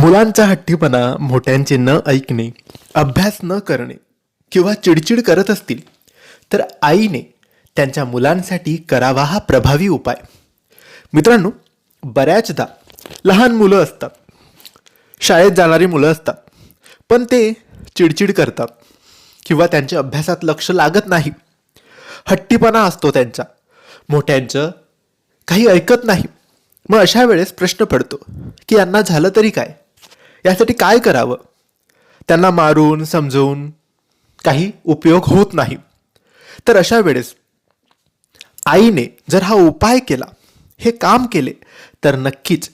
मुलांचा हट्टीपणा मोठ्यांचे न ऐकणे अभ्यास न करणे किंवा चिडचिड करत असतील तर आईने त्यांच्या मुलांसाठी करावा हा प्रभावी उपाय. मित्रांनो बऱ्याचदा लहान मुलं असतात शाळेत जाणारी मुलं असतात पण ते चिडचिड करतात किंवा त्यांच्या अभ्यासात लक्ष लागत नाही. हट्टीपणा असतो त्यांचा मोठ्यांचं काही ऐकत नाही. मग अशा वेळेस प्रश्न पडतो की यांना झालं तरी काय? यासाठी काय करावं? त्यांना मारून समजवून काही उपयोग होत नाही. तर अशा वेळेस आईने जर हा उपाय केला हे काम केले तर नक्कीच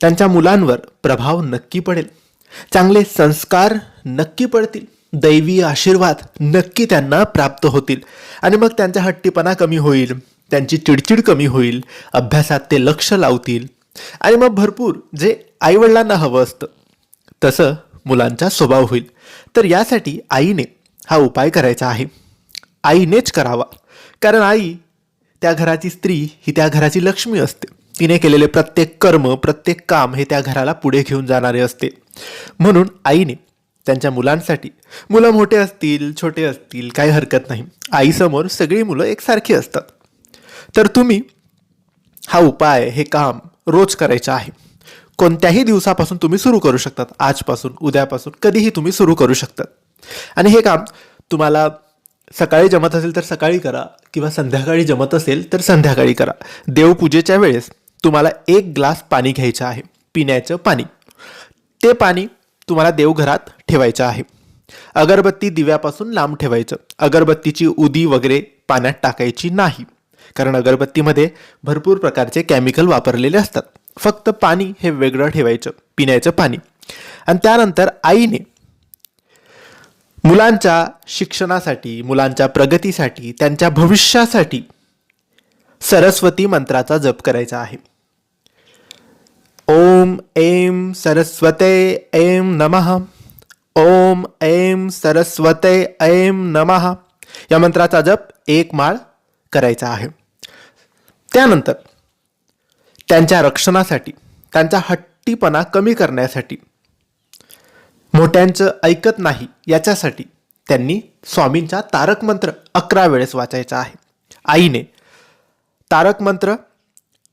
त्यांच्या मुलांवर प्रभाव नक्की पडेल. चांगले संस्कार नक्की पडतील. दैवी आशीर्वाद नक्की त्यांना प्राप्त होतील. आणि मग त्यांचा हट्टीपणा कमी होईल त्यांची चिडचिड कमी होईल अभ्यासात ते लक्ष लावतील. आणि मग भरपूर जे आईवडिलांना हवं असतं तसं मुलांचा स्वभाव होईल. तर यासाठी आईने हा उपाय करायचा आहे. आईनेच करावा. कारण आई त्या घराची स्त्री ही त्या घराची लक्ष्मी असते. तिने केलेले प्रत्येक कर्म प्रत्येक काम हे त्या घराला पुढे घेऊन जाणारे असते. म्हणून आईने त्यांच्या मुलांसाठी मुलं मोठे असतील छोटे असतील काही हरकत नाही. आईसमोर सगळी मुलं एकसारखी असतात. तर तुम्ही हा उपाय हे काम रोज करायचं आहे. कोणत्याही दिवसापासून तुम्ही सुरू करू शकतात. आजपासून उद्यापासून कधीही तुम्ही सुरू करू शकतात. आणि हे काम तुम्हाला सकाळी जमत असेल तर सकाळी करा किंवा संध्याकाळी जमत असेल तर संध्याकाळी करा. देवपूजेच्या वेळेस तुम्हाला एक ग्लास पाणी घ्यायचं आहे. पिण्याचं पाणी. ते पाणी तुम्हाला देवघरात ठेवायचं आहे. अगरबत्ती दिव्यापासून लांब ठेवायचं. अगरबत्तीची उदी वगैरे पाण्यात टाकायची नाही. कारण अगरबत्तीमध्ये भरपूर प्रकारचे केमिकल वापरलेले असतात. फक्त पाणी हे वेगळं ठेवायचं पिण्याचं पाणी. आणि त्यानंतर आईने मुलांच्या शिक्षणासाठी मुलांच्या प्रगतीसाठी त्यांच्या भविष्यासाठी सरस्वती मंत्राचा जप करायचा आहे. ओम एम सरस्वते ऐम नमः. ओम ऐम सरस्वते ऐम नमः. या मंत्राचा जप एक माळ करायचा आहे. त्यानंतर त्यांच्या रक्षणासाठी त्यांचा हट्टीपणा कमी करण्यासाठी. मोठ्यांचं ऐकत नाही याच्यासाठी त्यांनी स्वामींचा तारक मंत्र अकरा वेळेस वाचायचा आहे. आईने तारक मंत्र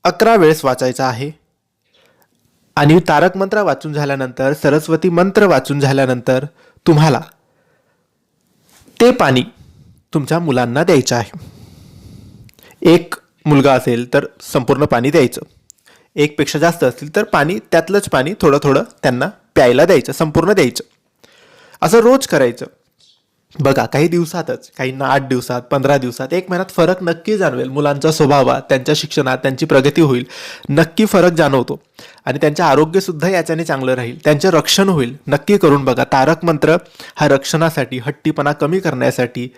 अकरा वेळेस वाचायचा आहे. आणि तारक मंत्र वाचून झाल्यानंतर सरस्वती मंत्र वाचून झाल्यानंतर तुम्हाला ते पाणी तुमच्या मुलांना द्यायचं आहे. एक मुलगा असेल तर संपूर्ण पाणी द्यायचं. एकपेक्षा जास्त असतील तर पाणी त्यातलंच पाणी थोडं थोडं त्यांना प्यायला द्यायचं संपूर्ण द्यायचं. असं रोज करायचं. बघा काही दिवसातच काहींना आठ दिवसात पंधरा दिवसात एक महिन्यात फरक नक्की जाणवेल. मुलांचा स्वभावात त्यांच्या शिक्षणात त्यांची प्रगती होईल. नक्की फरक जाणवतो. आणि त्यांचे आरोग्यसुद्धा याच्याने चांगलं राहील. त्यांचे रक्षण होईल. नक्की करून बघा. तारक मंत्र हा रक्षणासाठी हट्टीपणा कमी करण्यासाठी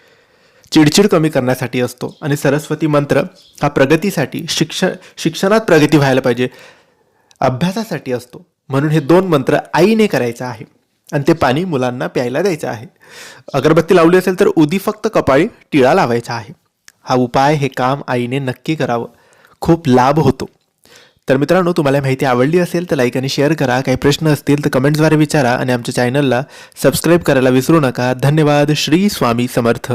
चिडचिड कमी करण्यासाठी असतो. आणि सरस्वती मंत्र हा प्रगतीसाठी शिक्षण शिक्षणात प्रगती व्हायला पाहिजे अभ्यासासाठी असतो. म्हणून हे दोन मंत्र आईने करायचं आहे. आणि ते पाणी मुलांना प्यायला द्यायचं आहे. अगरबत्ती लावली असेल तर उदी फक्त कपाळी टिळा लावायचा आहे. हा उपाय हे काम आईने नक्की करावं. खूप लाभ होतो. तर मित्रांनो तुम्हाला माहिती आवडली असेल तर लाईक आणि शेअर करा. काही प्रश्न असतील तर कमेंट्सद्वारे विचारा. आणि आमच्या चॅनलला सबस्क्राईब करायला विसरू नका. धन्यवाद. श्री स्वामी समर्थ.